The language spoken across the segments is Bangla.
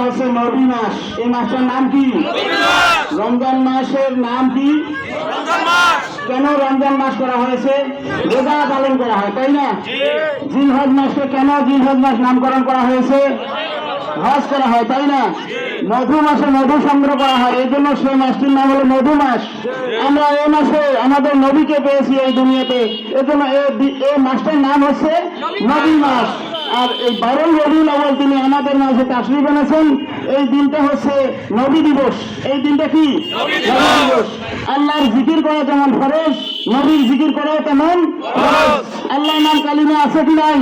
হচ্ছে নবী মাস। এই মাসটার নাম কি? রমজান মাসের নাম কি? কেন রমজান মাস করা হয়েছে? রোজা পালন করা হয় তাই না? জিলহজ মাসকে কেন জিলহজ মাস নামকরণ করা হয়েছে? হজ করা হয় তাই না? মধু মাসে মধু সংগ্রহ করা হয় এই জন্য সেই মাসটির নাম হলো মধু মাস। আমরা এই মাসে আমাদের নবীকে পেয়েছি এই দুনিয়াতে। এই জন্য এই দি- এই মাসটার নাম হচ্ছে নবী মাস। আর এই বারোই রবিউল আউয়াল তিনি আমাদের মাঝে তাসরিফ এনেছেন। এই দিনটা হচ্ছে নবী দিবস। এই দিনটা কি? দিবস। আল্লাহর জিকির করা যেমন ফরজ নবীর জিকির করাও তেমন ফরজ। আল্লাহর নাম কালিমা আছে কি নাই?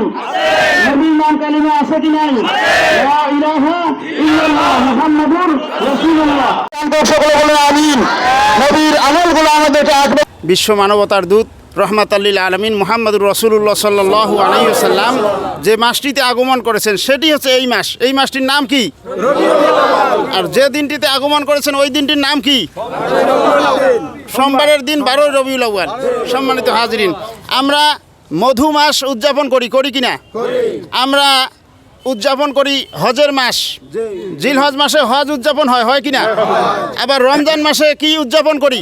নবীর নাম কালিমা আছে কি নাই? লা ইল্লাল্লাহ মুহাম্মাদুর রাসূলুল্লাহ। সকলে বলে আমিন। নবীর আমলগুলো আমাদেরকে আসবে বিশ্ব মানবতার দূত রহমাত আল্লিল আলমিন মোহাম্মদুর রসুল্লাহ সাল্লাহ আলাইসাল্লাম যে মাসটিতে আগমন করেছেন, সেটি হচ্ছে এই মাস। এই মাসটির নাম কি? আর যে দিনটিতে আগমন করেছেন, ওই দিনটির নাম কি? সোমবারের দিন বারোই রবিউল আহ্বান সম্মানিত হাজরিন, আমরা মধু মাস উদযাপন করি করি কিনা? আমরা উদযাপন করি হজের মাস। জিল হজ মাসে হজ উদযাপন হয় হয় কিনা আবার রমজান মাসে কি উদযাপন করি?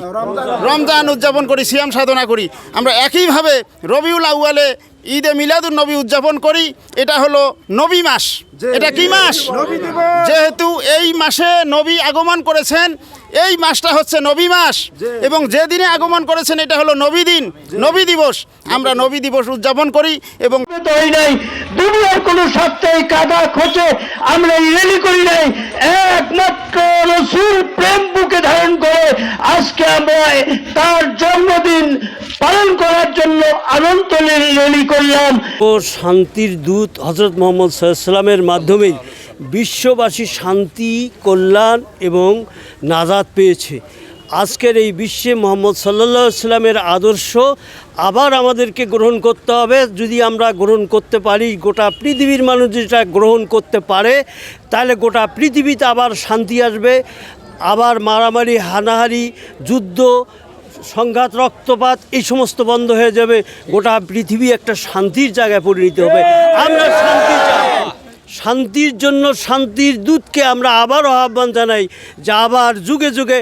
রমজান উদযাপন করি সিয়াম সাধনা করি। আমরা একইভাবে রবিউল আউয়ালে ঈদে মিলাদুন নবী উদযাপন করি এটা হলো নবী মাস। এটা কি মাস? যেহেতু এই মাসে নবী আগমন করেছেন এই মাসটা হচ্ছে নবী মাস। এবং যে দিনে আগমন করেছেন এটা হলো নবী দিন নবী দিবস। আমরা নবী দিবস উদযাপন করি এবং তৈরি নাই দুনিয়ার কোন সপ্তাহে কাদা খোঁচে আমরা রেলি করি নাই। একমাত্র রসুল প্রেম বুকে ধারণ করে আজকে আমরা তার পালন করার জন্য আনন্দ রেলি করলাম। ও শান্তির দূত হজরত মোহাম্মদ সাল্লামের মাধ্যমে বিশ্ববাসী শান্তি, কল্যাণ এবং নাজাদ পেয়েছে। আজকের এই বিশ্বে মোহাম্মদ সাল্লা সাল্লামের আদর্শ আবার আমাদেরকে গ্রহণ করতে হবে। যদি আমরা গ্রহণ করতে পারি, গোটা পৃথিবীর মানুষ যেটা গ্রহণ করতে পারে, তাহলে গোটা পৃথিবীতে আবার শান্তি আসবে। আবার মারামারি, হানাহারি, যুদ্ধ সংঘাত, রক্তপাত, এই সমস্ত বন্ধ হয়ে যাবে। গোটা পৃথিবী একটা শান্তির জায়গায় পরিণত হবে। আমরা শান্তি শান্তির জন্য শান্তির দূতকে আমরা আবারও আহ্বান জানাই যে আবার যুগে যুগে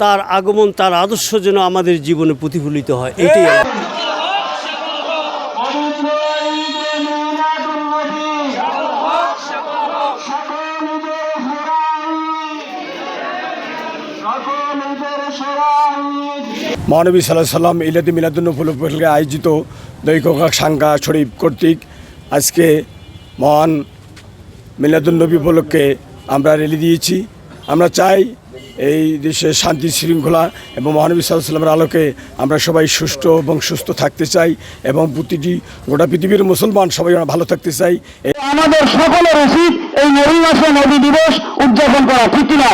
তার আগমন, তার আদর্শ যেন আমাদের জীবনে প্রতিফলিত হয়। এটাই মহানবী সাল্লাহ সাল্লাম ইলাদি মিলাদুন উপলক্ষে আয়োজিত দৈকক সাংঘা শরীফ কর্তৃক আজকে মহান মিলাদুন্নবী উপলক্ষে আমরা রেলি দিয়েছি। আমরা চাই এই দেশে শান্তি শৃঙ্খলা এবং মহানবী সাল্লামের আলোকে আমরা সবাই সুস্থ এবং সুস্থ থাকতে চাই এবং প্রতিটি গোটা পৃথিবীর মুসলমান সবাই আমরা ভালো থাকতে চাই। আমাদের সকলের উচিত এই নবী মাসে নবী দিবস উদযাপন করা, ঠিক কিনা?